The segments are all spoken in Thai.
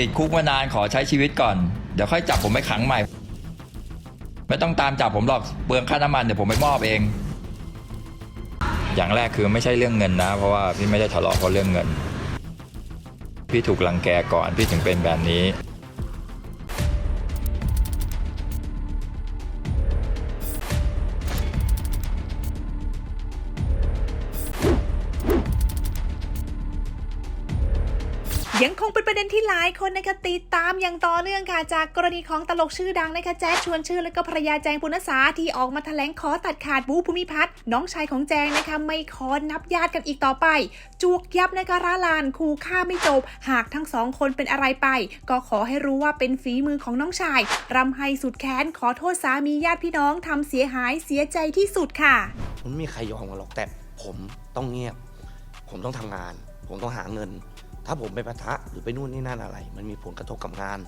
ติดคุกมานานขอใช้ชีวิตก่อน เดี๋ยวค่อยจับผมไปขังใหม่ ไม่ต้องตามจับผมหรอกเปลืองค่าน้ำมันเดี๋ยวผมไปมอบเอง อย่างแรกคือไม่ใช่เรื่องเงินนะ เพราะว่าพี่ไม่ได้ทะเลาะเพราะเรื่องเงิน พี่ถูกลังแกก่อนพี่ถึงเป็นแบบนี้ ยังคงเป็นประเด็นที่หลายคนนะคะติดตามอย่างต่อเนื่องค่ะจากกรณีของตลกชื่อดังนะคะแจ๊ดชวนชื่อและก็ภรรยาแจงปุณสาที่ออกมาแถลงขอตัดขาดบูภูมิพัฒน์น้องชายของแจงนะคะไม่ขอนับญาติกันอีกต่อไปจวกยับนะคะร้าลานคู่ฆ่าไม่จบ หากทั้งสองคนเป็นอะไรไป ก็ขอให้รู้ว่าเป็นฝีมือของน้องชายรำไห้สุดแค้นขอโทษสามีญาติพี่น้องทำเสียหายเสียใจที่สุดค่ะมันไม่มีใครยอมกันหรอกแต่ผมต้องเงียบ ผมต้องทำงาน ผมต้องหาเงิน ถ้าผมไปปะทะหรือไปนู่นนี่นั่นอะไร มันมีผลกระทบกับงาน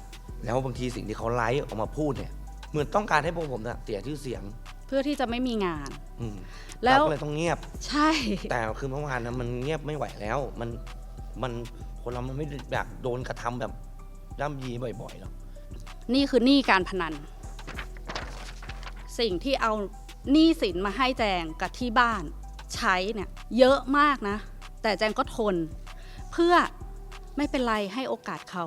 แล้วบางทีสิ่งที่เขาไลฟ์ออกมาพูดเนี่ย เหมือนต้องการให้พวกผมเนี่ยเสียชื่อเสียง เพื่อที่จะไม่มีงาน อืมแล้ว เราก็เลยต้องเงียบ ใช่ แต่คือเมื่อวานนะมันเงียบไม่ไหวแล้ว มันมันคนเรามันไม่ได้อยากโดนกระทำแบบย่ำยีบ่อยๆหรอกนี่คือหนี้การพนัน สิ่งที่เอาหนี้สินมาให้แจงกับที่บ้านใช้เนี่ยเยอะมากนะ แต่แจงก็ทน เพื่อไม่เป็นไรให้โอกาสเขา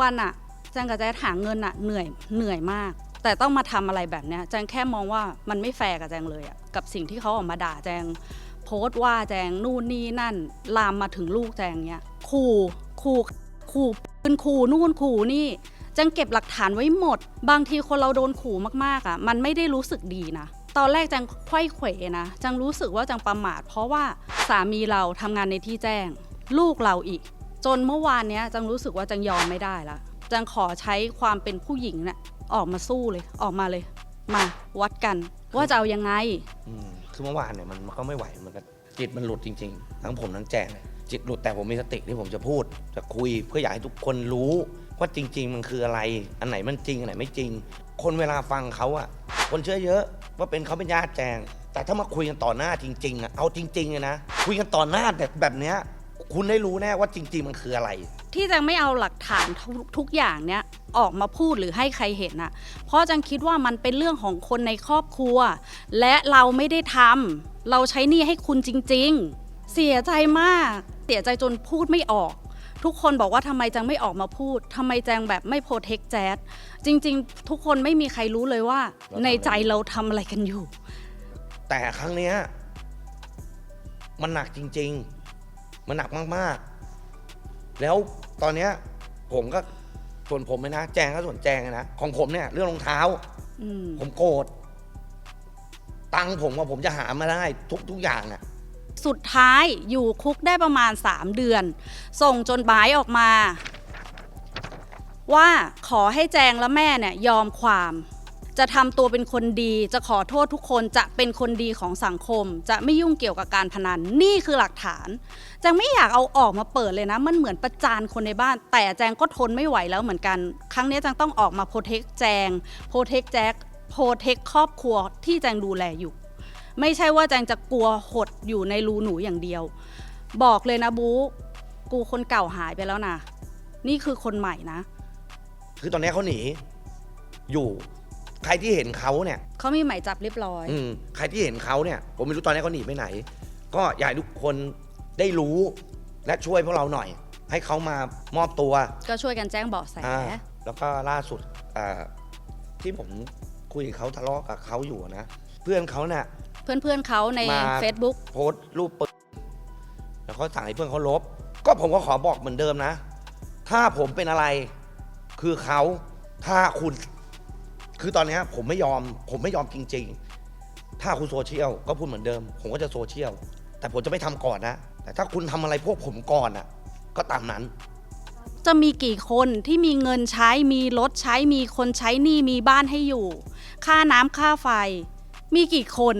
วันๆอะแจงกับแจงหาเงินอะเหนื่อยเหนื่อยมาก แต่ต้องมาทำอะไรแบบเนี้ยแจงแค่มองว่ามันไม่แฟร์กับแจงเลยอะกับสิ่งที่เขาออกมาด่าแจง โพสต์ว่าแจงนู่นนี่นั่น ลามมาถึงลูกแจงเนี้ยขู่ขู่ขู่ปืนขู่นู่นขู่นี่จังเก็บหลักฐานไว้หมด บางทีคนเราโดนขู่มากๆอะ มันไม่ได้รู้สึกดีนะ ตอนแรกจังไขว้เขวนะ จังรู้สึกว่าจังประมาท เพราะว่าสามีเราทำงานในที่แจ้ง ลูกเราอีก จนเมื่อวานเนี้ยจังรู้สึกว่าจังยอมไม่ได้ละจังขอใช้ความเป็นผู้หญิงเนะ่ยออกมาสู้เลยออกมาเลย มาวัดกันว่าจะเอายังไง อืมคือเมื่อวานเนี่ยมันมันก็ไม่ไหวมันก็จิตมันหลุดจริงๆ ทั้งผมทั้งแจงเนี่ยจิตหลุดแต่ผมมีสติที่ผมจะพูด จะคุยเพื่ออยากให้ทุกคนรู้ว่าจริง ๆ มันคืออะไร อันไหนมันจริง อันไหนไม่จริง คนเวลาฟังเขาอะคนเชื่อเยอะว่าเป็นเขาเป็นญาติแจง แต่ถ้ามาคุยกันต่อหน้าจริงๆอะเอาจริงๆเลยนะคุยกันต่อหน้าแบบแบบเนี้ย คุณได้รู้แน่ว่าจริง ๆ มันคืออะไร ที่จังไม่เอาหลักฐานทุกทุกอย่างเนี้ยออกมาพูดหรือให้ใครเห็นอะเพราะจังคิดว่ามันเป็นเรื่องของคนในครอบครัว และเราไม่ได้ทำเราใช้หนี้ให้คุณจริง ๆ เสียใจมาก เสียใจจนพูดไม่ออก ทุกคนบอกว่าทำไมจังไม่ออกมาพูดทำไมจังแบบไม่โปรเทคแจ๊ดจริง ๆ ทุกคนไม่มีใครรู้เลยว่า เราทำอะไร ในใจเราทำอะไรกันอยู่ แต่ครั้งเนี้ยมันหนักจริง ๆ มันหนักมากๆ แล้วตอนเนี้ยผมก็ส่วนผมเลยนะ แจงก็ส่วนแจงเลยนะ ของผมเนี่ย เรื่องรองเท้า อืมผมโกรธตังค์ผมว่าผมจะหามาได้ทุกทุกอย่างอะสุดท้ายอยู่คุกได้ประมาณ 3 เดือน ส่งจนบายออกมา ว่าขอให้แจงและแม่เนี่ยยอมความ จะทำตัวเป็นคนดี จะขอโทษทุกคนจะเป็นคนดีของสังคม จะไม่ยุ่งเกี่ยวกับการพนันนี่คือหลักฐาน แจงไม่อยากเอาออกมาเปิดเลยนะ มันเหมือนประจานคนในบ้าน แต่แจงก็ทนไม่ไหวแล้วเหมือนกัน ครั้งนี้แจงต้องออกมาโปรเทคแจงโปรเทคแจ็คโปรเทคครอบครัวที่แจงดูแลอยู่ ไม่ใช่ว่าแจงจะกลัวหดอยู่ในรูหนูอย่างเดียว บอกเลยนะบูกูคนเก่าหายไปแล้วนะนี่คือคนใหม่นะ คือตอนนี้เขาหนี อยู่ ใครที่เห็นเขาเนี่ย เขามีหมายจับเรียบร้อย อืมใครที่เห็นเขาเนี่ย ผมไม่รู้ตอนนี้เขาหนีไปไหน ก็อยากให้ทุกคนได้รู้และช่วยพวกเราหน่อย ให้เขามามอบตัวก็ช่วยกันแจ้งเบาะแส อ่าแล้วก็ล่าสุดอ่าที่ผมคุยกับเขาทะเลาะกับเขาอยู่นะ เพื่อนเขาเนี่ย เพื่อนๆเขาใน มา Facebook โพสต์รูปปืนแล้วเขาสั่งให้เพื่อนเขาลบ ก็ผมก็ขอบอกเหมือนเดิมนะ ถ้าผมเป็นอะไร คือเขาถ้าคุณ คือตอนเนี้ยผมไม่ยอม ผมไม่ยอมจริง ๆ ถ้าคุณโซเชียลก็พูดเหมือนเดิม ผมก็จะโซเชียล แต่ผมจะไม่ทำก่อนนะ แต่ถ้าคุณทำอะไรพวกผมก่อนอะ ก็ตามนั้น จะมีกี่คนที่มีเงินใช้ มีรถใช้ มีคนใช้หนี้มีบ้านให้อยู่ ค่าน้ำค่าไฟ มีกี่คน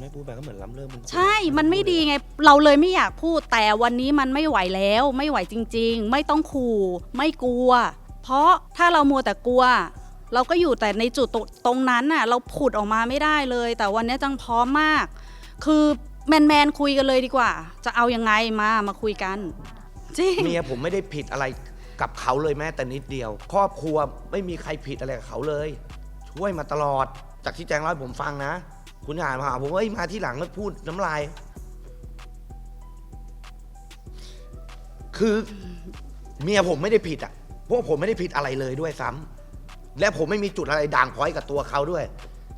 ไม่พูดไปก็เหมือนล้ำเลิกมันใช่ มันไม่ดีไง เราเลยไม่อยากพูด แต่วันนี้มันไม่ไหวแล้ว ไม่ไหวจริง ๆ ไม่ต้องขู่ ไม่กลัว เพราะถ้าเรามัวแต่กลัว เราก็อยู่แต่ในจุดตรงนั้นน่ะเราผุดออกมาไม่ได้เลย แต่วันนี้จังพร้อมมาก คือแมนๆคุยกันเลยดีกว่า จะเอายังไงมามาคุยกัน จริง เมียผมไม่ได้ผิดอะไรกับเขาเลยแม้แต่นิดเดียว ครอบครัวไม่มีใครผิดอะไรกับเขาเลย ช่วยมาตลอด จากที่แจ้งเล่าให้ผมฟังนะ คุณอ่านมาหาผมว่าเอ้ยมาที่หลังแล้วพูดน้ำลาย คือเมียผมไม่ได้ผิดอะพวกผมไม่ได้ผิดอะไรเลยด้วยซ้ำ และผมไม่มีจุดอะไรด่างพร้อยกับตัวเขาด้วย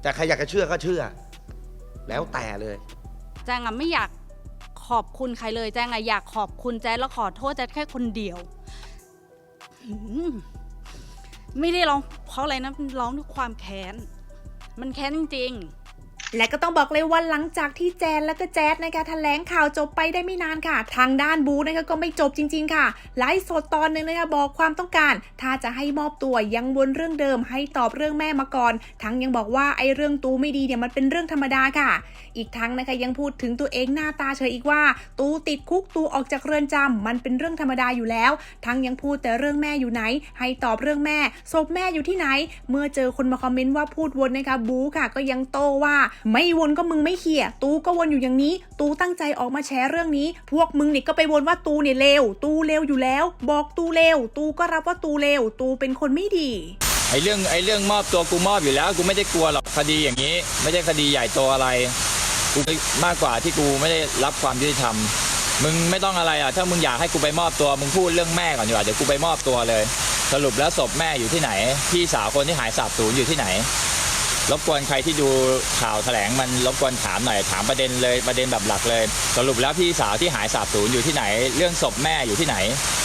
แต่ใครอยากจะเชื่อก็เชื่อ แล้วแต่เลย แจงอะไม่อยากขอบคุณใครเลย แจงอะอยากขอบคุณแจ๊ดแล้วขอโทษแจ๊ดแค่คนเดียวหืมไม่ได้ร้องเพราะอะไรนะร้องด้วยความแค้น มันแค้นจริงๆ และก็ต้องบอกเลยว่าหลังจากที่แจนและก็แจ๊ดนะคะแถลงข่าวจบไปได้ไม่นานค่ะ ทางด้านบูนะคะก็ไม่จบจริง ๆ ค่ะไลฟ์สดตอนหนึ่งนะคะบอกความต้องการ ถ้าจะให้มอบตัวยังวนเรื่องเดิม ให้ตอบเรื่องแม่มาก่อน ทั้งยังบอกว่าไอ้เรื่องตูไม่ดีเนี่ยมันเป็นเรื่องธรรมดาค่ะ อีกทั้งนะคะยังพูดถึงตัวเองหน้าตาเฉยอีกว่า ตูติดคุกตูออกจากเรือนจำมันเป็นเรื่องธรรมดาอยู่แล้ว ทั้งยังพูดแต่เรื่องแม่อยู่ไหน ให้ตอบเรื่องแม่ศพแม่อยู่ที่ไหน เมื่อเจอคนมาคอมเมนต์ว่าพูดวนนะคะบูค่ะ ก็ยังโตว่าไม่วนก็มึงไม่เขี่ยตูก็วนอยู่อย่างนี้ ตูตั้งใจออกมาแชร์เรื่องนี้ พวกมึงนี่ก็ไปวนว่าตูเนี่ยเลวตูเลวอยู่แล้ว บอกตูเลวตูก็รับว่าตูเลวตูเป็นคนไม่ดีไอเรื่องไอเรื่องมอบตัวกูมอบอยู่แล้ว กูไม่ได้กลัวหรอกคดีอย่างนี้ ไม่ใช่คดีใหญ่โตอะไรกูมากกว่าที่กูไม่ได้รับความยุติธรรมมึงไม่ต้องอะไรอะถ้ามึงอยากให้กูไปมอบตัวมึงพูดเรื่องแม่ก่อนดีกว่าเดี๋ยวกูไปมอบตัวเลย สรุปแล้วศพแม่อยู่ที่ไหน พี่สาวคนที่หายสาบสูญอยู่ที่ไหน รบกวนใครที่ดูข่าวแถลงมันรบกวนถามหน่อยถามประเด็นเลยประเด็นแบบหลักเลย สรุปแล้วพี่สาวที่หายสาบสูญอยู่ที่ไหน เรื่องศพแม่อยู่ที่ไหน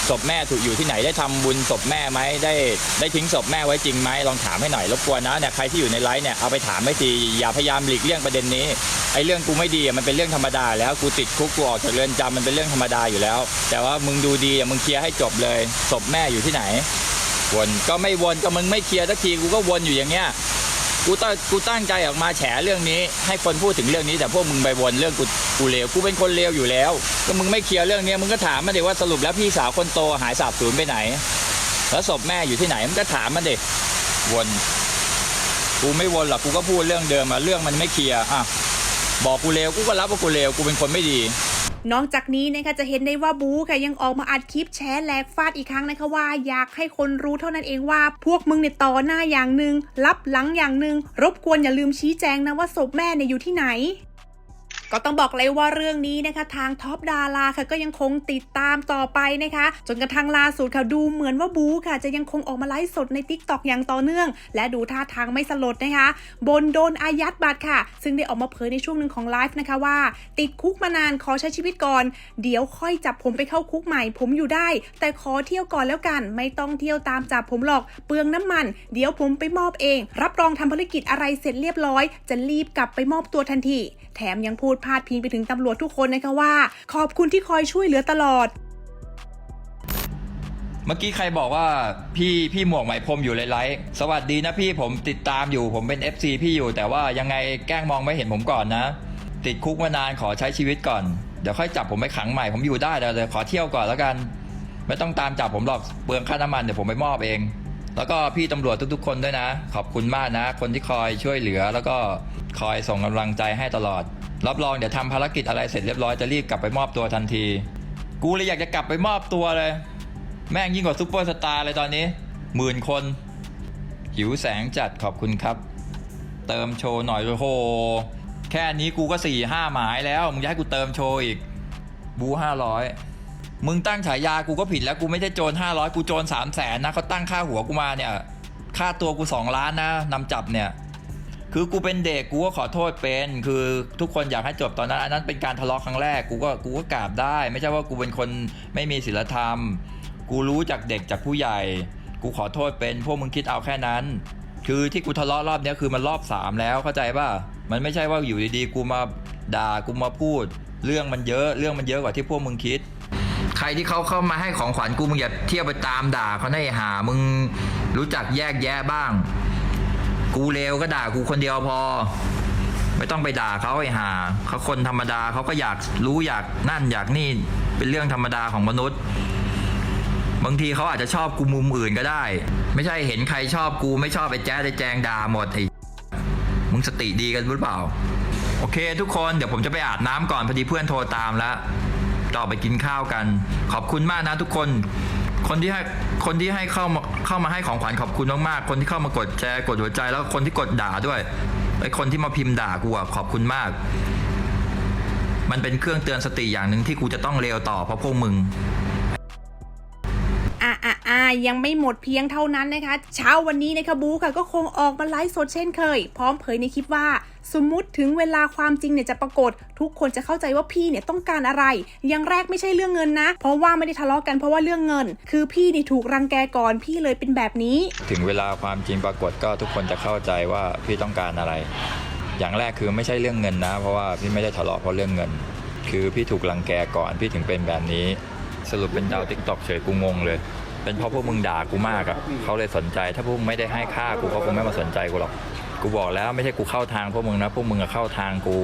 ศพแม่ถูกอยู่ที่ไหนได้ทำบุญศพแม่ไหมได้ได้ทิ้งศพแม่ไว้จริงไหมลองถามให้หน่อยรบกวนนะเนี่ยใครที่อยู่ในไลฟ์เนี่ยเอาไปถามให้ทีอย่าพยายามหลีกเลี่ยงประเด็นนี้ไอ้เรื่องกูไม่ดีมันเป็นเรื่องธรรมดา แล้วกูติดคุกกูออกจากเรือนจำมันเป็นเรื่องธรรมดาอยู่แล้ว แต่ว่ามึงดูดีอะมึงเคลียร์ให้จบเลยศพแม่อยู่ที่ไหนวนก็ไม่วนก็มึงไม่เคลียร์สักทีกูก็วนอยู่อย่างเงี้ย กูตั้งกูตั้งใจออกมาแฉเรื่องนี้ ให้คนพูดถึงเรื่องนี้แต่พวกมึงไปวนเรื่องกูกูเลวกูเป็นคนเลวอยู่แล้ว ก็มึงไม่เคลียร์เรื่องนี้มึงก็ถามมาดิว่าสรุปแล้วพี่สาวคนโตหายสาบสูญไปไหน แล้วศพแม่อยู่ที่ไหนมึงก็ถามมันดิวนกูไม่วนหรอกกูก็พูดเรื่องเดิมอะเรื่องมันไม่เคลียร์อะบอกกูเลวกูก็รับว่ากูเลวกูเป็นคนไม่ดี นอกจากนี้นะคะจะเห็นได้ว่าบูค่ะยังออกมาอัดคลิปแชร์แหลกฟาดอีกครั้งนะคะว่าอยากให้คนรู้เท่านั้นเองว่า พวกมึงเนี่ยต่อหน้าอย่างหนึ่งรับหลังอย่างหนึ่งรบกวนอย่าลืมชี้แจงนะว่าศพแม่เนี่ยอยู่ที่ไหน ก็ต้องบอกเลยว่าเรื่องนี้นะคะ ทางท็อปดาราค่ะก็ยังคงติดตามต่อไปนะคะ จนกระทั่งล่าสุดค่ะดูเหมือนว่าบูค่ะ จะยังคงออกมาไลฟ์สดใน t ิ k t o k อย่างต่อเนื่อง และดูท่าทางไม่สลดนะคะ บนโดนอายัดบัตรค่ะ ซึ่งได้ออกมาเผยในช่วงหนึ่งของไลฟ์นะคะว่า ติดคุกมานานขอใช้ชีวิตก่อน เดี๋ยวค่อยจับผมไปเข้าคุกใหม่ ผมอยู่ได้ แต่ขอเที่ยวก่อนแล้วกัน ไม่ต้องเที่ยวตามจับผมหรอกเปลืองน้ำมัน เดี๋ยวผมไปมอบเอง รับรองทำภารกิจอะไรเสร็จเรียบร้อย จะรีบกลับไปมอบตัวทันที แถมยังพูดพาดพิงไปถึงตำรวจทุกคนนะคะว่า ขอบคุณที่คอยช่วยเหลือตลอด เมื่อกี้ใครบอกว่าพี่พี่หมวกไหมพรมอยู่ในไลฟ์สวัสดีนะพี่ผมติดตามอยู่ผมเป็น FC พี่อยู่ แต่ว่ายังไงแกล้งมองไม่เห็นผมก่อนนะ ติดคุกมานานขอใช้ชีวิตก่อน เดี๋ยวค่อยจับผมไปขังใหม่ผมอยู่ได้แต่เดี๋ยวขอเที่ยวก่อนแล้วกัน ไม่ต้องตามจับผมหรอกเปลืองค่าน้ำมันเดี๋ยวผมไปมอบเอง แล้วก็พี่ตำรวจทุก ๆ คนด้วยนะ ขอบคุณมากนะ คนที่คอยช่วยเหลือแล้วก็คอยส่งกำลังใจให้ตลอด รับรองเดี๋ยวทำภารกิจอะไรเสร็จเรียบร้อยจะรีบกลับไปมอบตัวทันที กูเลยอยากจะกลับไปมอบตัวเลย แม่งยิ่งกว่าซุปเปอร์สตาร์เลยตอนนี้หมื่นคน หิวแสงจัดขอบคุณครับ เติมโชว์หน่อยโอ้โหแค่นี้กูก็สี่ห้าหมายแล้ว มึงจะให้กูเติมโชว์อีก บูห้าร้อยมึงตั้งฉายากูก็ผิดแล้วกูไม่ได้โจรห้าร้อยกูโจรสามแสนนะเขาตั้งค่าหัวกูมาเนี่ย ค่าตัวกูสองล้านนะนำจับเนี่ย คือกูเป็นเด็กกูก็ขอโทษเป็น คือทุกคนอยากให้จบตอนนั้นอันนั้นเป็นการทะเลาะครั้งแรกกูก็กูก็กราบได้ ไม่ใช่ว่ากูเป็นคนไม่มีศีลธรรม กูรู้จากเด็กจากผู้ใหญ่ กูขอโทษเป็นพวกมึงคิดเอาแค่นั้น คือที่กูทะเลาะรอบนี้คือมันรอบสามแล้วเข้าใจป่ะมันไม่ใช่ว่าอยู่ดีๆกูมาด่ากูมาพูด เรื่องมันเยอะเรื่องมันเยอะกว่าที่พวกมึงคิด ใครที่เขาเข้ามาให้ของขวัญกูมึงอย่าเที่ยวไปตามด่าเขาให้หามึงรู้จักแยกแยะบ้าง กูเลวก็ด่ากูคนเดียวพอ ไม่ต้องไปด่าเขาไอ้ห่าเขาคนธรรมดาเขาก็อยากรู้อยากนั่นอยากนี่เป็นเรื่องธรรมดาของมนุษย์ บางทีเขาอาจจะชอบกูมุมอื่นก็ได้ ไม่ใช่เห็นใครชอบกูไม่ชอบไอ้แจ๊ดไอ้แจงด่าหมดไอ้มึงสติดีกันหรือเปล่า โอเค ทุกคนเดี๋ยวผมจะไปอาบน้ำก่อนพอดีเพื่อนโทรตามแล้วต่อไปกินข้าวกัน ขอบคุณมากนะทุกคน คนที่ให้คนที่ให้เข้ามาเข้ามาให้ของขวัญขอบคุณมากๆ คนที่เข้ามากดแชร์กดหัวใจแล้วคนที่กดด่าด้วยไอ้คนที่มาพิมพ์ด่ากูอะขอบคุณมาก มันเป็นเครื่องเตือนสติอย่างหนึ่งที่กูจะต้องเลวต่อเพราะพวกมึงอะอะอะยังไม่หมดเพียงเท่านั้นนะคะ เช้าวันนี้นะคะบูค่ะก็คงออกมาไลฟ์สดเช่นเคย พร้อมเผยในคลิปว่า สมมุติถึงเวลาความจริงเนี่ยจะปรากฏ ทุกคนจะเข้าใจว่าพี่เนี่ยต้องการอะไร อย่างแรกไม่ใช่เรื่องเงินนะ เพราะว่าไม่ได้ทะเลาะกันเพราะว่าเรื่องเงิน คือพี่นี่ถูกรังแกก่อนพี่เลยเป็นแบบนี้ ถึงเวลาความจริงปรากฏก็ทุกคนจะเข้าใจว่าพี่ต้องการอะไร อย่างแรกคือไม่ใช่เรื่องเงินนะ เพราะว่าพี่ไม่ได้ทะเลาะเพราะเรื่องเงิน คือพี่ถูกรังแกก่อนพี่ถึงเป็นแบบนี้ สรุปเป็นดาวติ๊กตอกเฉยกูงงเลยเป็นเพราะพวกมึงด่ากูมากอะ่ะเขาเลยสนใจ ถ้าพวกมึงไม่ได้ให้ค่ากูเขาคงไม่มาสนใจกูหรอก กูบอกแล้วไม่ใช่กูเข้าทางพวกมึงนะพวกมึงอะเข้าทางกู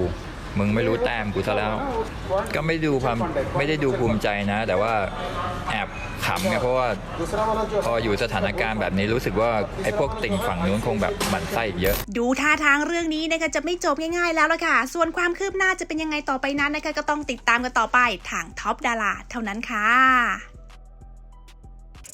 มึงไม่รู้แต้มกูซะแล้ว ก็ไม่ดูความไม่ได้ดูภูมิใจนะ แต่ว่าแอบขำไงเพราะว่าพออยู่สถานการณ์แบบนี้รู้สึกว่าไอ้พวกติ่งฝั่งนู้นคงแบบหมันไส้เยอะ ดูท่าทางเรื่องนี้นะคะจะไม่จบง่ายๆแล้วละค่ะ ส่วนความคืบหน้าจะเป็นยังไงต่อไปนั้นนะคะก็ต้องติดตามกันต่อไปทางท็อปดาราเท่านั้นค่ะ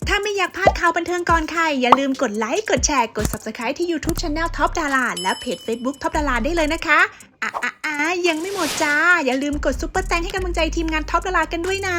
ถ้าไม่อยากพลาดข่าวบันเทิงก่อนใคร อย่าลืมกดไลค์ กดแชร์ กด Subscribe ที่ YouTube Channel Top ดาราและเพจ Facebook Top ดาราได้เลยนะคะ อะอะอะยังไม่หมดจ้า อย่าลืมกดซุปเปอร์แตงให้กำลังใจทีมงานท็อปดารากันด้วยนะ